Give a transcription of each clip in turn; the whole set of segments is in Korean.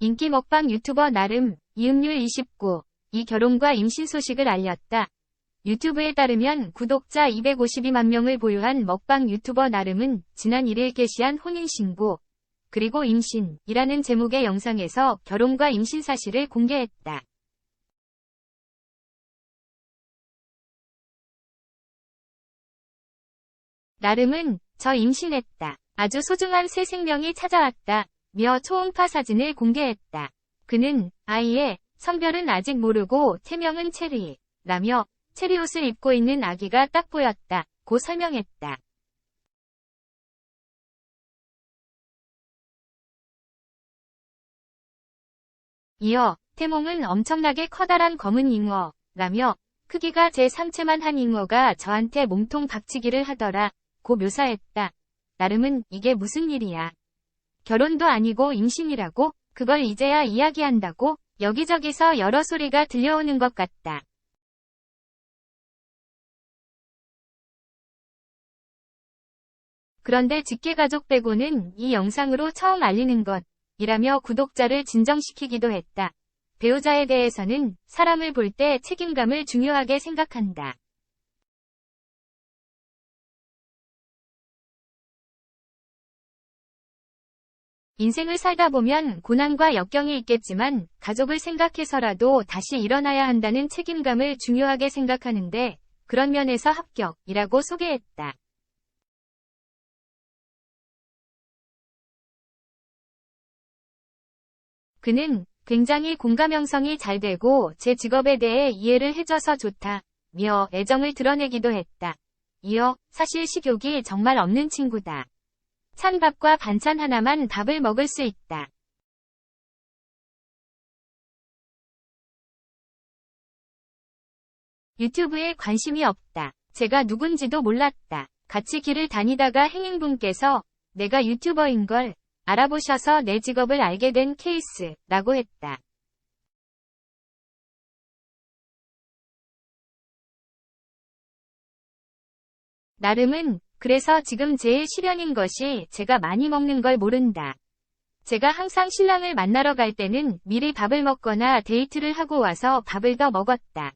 인기 먹방 유튜버 나름, 이음률 29, 이 결혼과 임신 소식을 알렸다. 유튜브에 따르면 구독자 252만 명을 보유한 먹방 유튜버 나름은 지난 1일 게시한 혼인신고, 그리고 임신이라는 제목의 영상에서 결혼과 임신 사실을 공개했다. 나름은 저 임신했다. 아주 소중한 새 생명이 찾아왔다. 며 초음파 사진을 공개했다. 그는 아이의 성별은 아직 모르고 태명은 체리 라며 체리 옷을 입고 있는 아기가 딱 보였다. 고 설명했다. 이어 태몽은 엄청나게 커다란 검은 잉어 라며 크기가 제 상체만 한 잉어가 저한테 몸통 박치기를 하더라. 고 묘사했다. 나름은 이게 무슨 일이야. 결혼도 아니고 임신이라고? 그걸 이제야 이야기한다고? 여기저기서 여러 소리가 들려오는 것 같다. 그런데 직계가족 빼고는 이 영상으로 처음 알리는 것, 이라며 구독자를 진정시키기도 했다. 배우자에 대해서는 사람을 볼 때 책임감을 중요하게 생각한다. 인생을 살다 보면 고난과 역경이 있겠지만 가족을 생각해서라도 다시 일어나야 한다는 책임감을 중요하게 생각하는데 그런 면에서 합격이라고 소개했다. 그는 굉장히 공감 형성이 잘 되고 제 직업에 대해 이해를 해줘서 좋다. 며 애정을 드러내기도 했다. 이어 사실 식욕이 정말 없는 친구다. 찬밥과 반찬 하나만 밥을 먹을 수 있다. 유튜브에 관심이 없다. 제가 누군지도 몰랐다. 같이 길을 다니다가 행인분께서 내가 유튜버인 걸 알아보셔서 내 직업을 알게 된 케이스라고 했다. 나름은 그래서 지금 제일 시련인 것이 제가 많이 먹는 걸 모른다. 제가 항상 신랑을 만나러 갈 때는 미리 밥을 먹거나 데이트를 하고 와서 밥을 더 먹었다.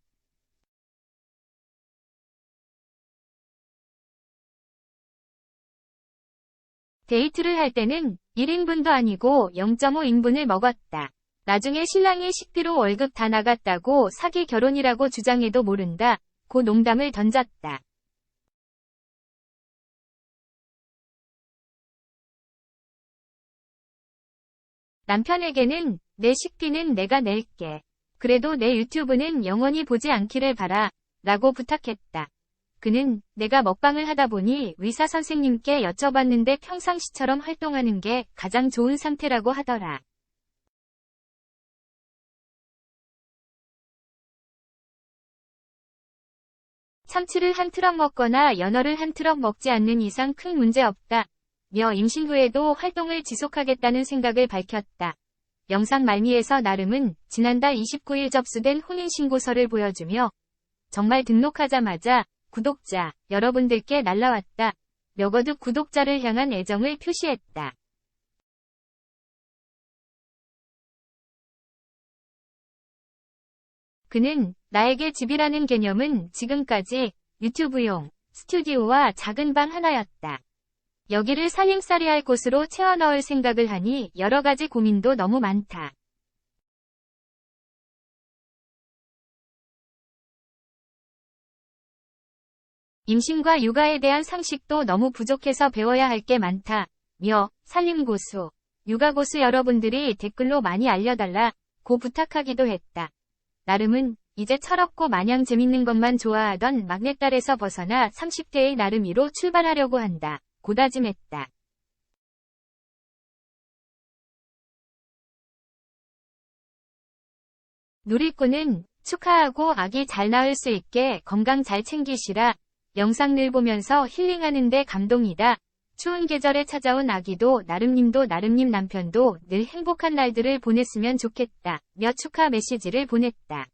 데이트를 할 때는 1인분도 아니고 0.5인분을 먹었다. 나중에 신랑이 식비로 월급 다 나갔다고 사기 결혼이라고 주장해도 모른다. 고 농담을 던졌다. 남편에게는 내 식비는 내가 낼게. 그래도 내 유튜브는 영원히 보지 않기를 바라. 라고 부탁했다. 그는 내가 먹방을 하다 보니 의사 선생님께 여쭤봤는데 평상시처럼 활동하는 게 가장 좋은 상태라고 하더라. 참치를 한 트럭 먹거나 연어를 한 트럭 먹지 않는 이상 큰 문제 없다. 며 임신 후에도 활동을 지속하겠다는 생각을 밝혔다. 영상 말미에서 나름은 지난달 29일 접수된 혼인신고서를 보여주며 정말 등록하자마자 구독자 여러분들께 날라왔다. 며거득 구독자를 향한 애정을 표시했다. 그는 나에게 집이라는 개념은 지금까지 유튜브용 스튜디오와 작은 방 하나였다. 여기를 살림살이 할 곳으로 채워 넣을 생각을 하니 여러 가지 고민도 너무 많다. 임신과 육아에 대한 상식도 너무 부족해서 배워야 할 게 많다. 며 살림고수, 육아고수 여러분들이 댓글로 많이 알려달라 고 부탁하기도 했다. 나름은 이제 철없고 마냥 재밌는 것만 좋아하던 막내딸에서 벗어나 30대의 나름이로 출발하려고 한다. 고다짐했다. 누리꾼은 축하하고 아기 잘 낳을 수 있게 건강 잘 챙기시라. 영상 늘 보면서 힐링하는데 감동이다. 추운 계절에 찾아온 아기도 나름님도 나름님 남편도 늘 행복한 날들을 보냈으면 좋겠다. 며 축하 메시지를 보냈다.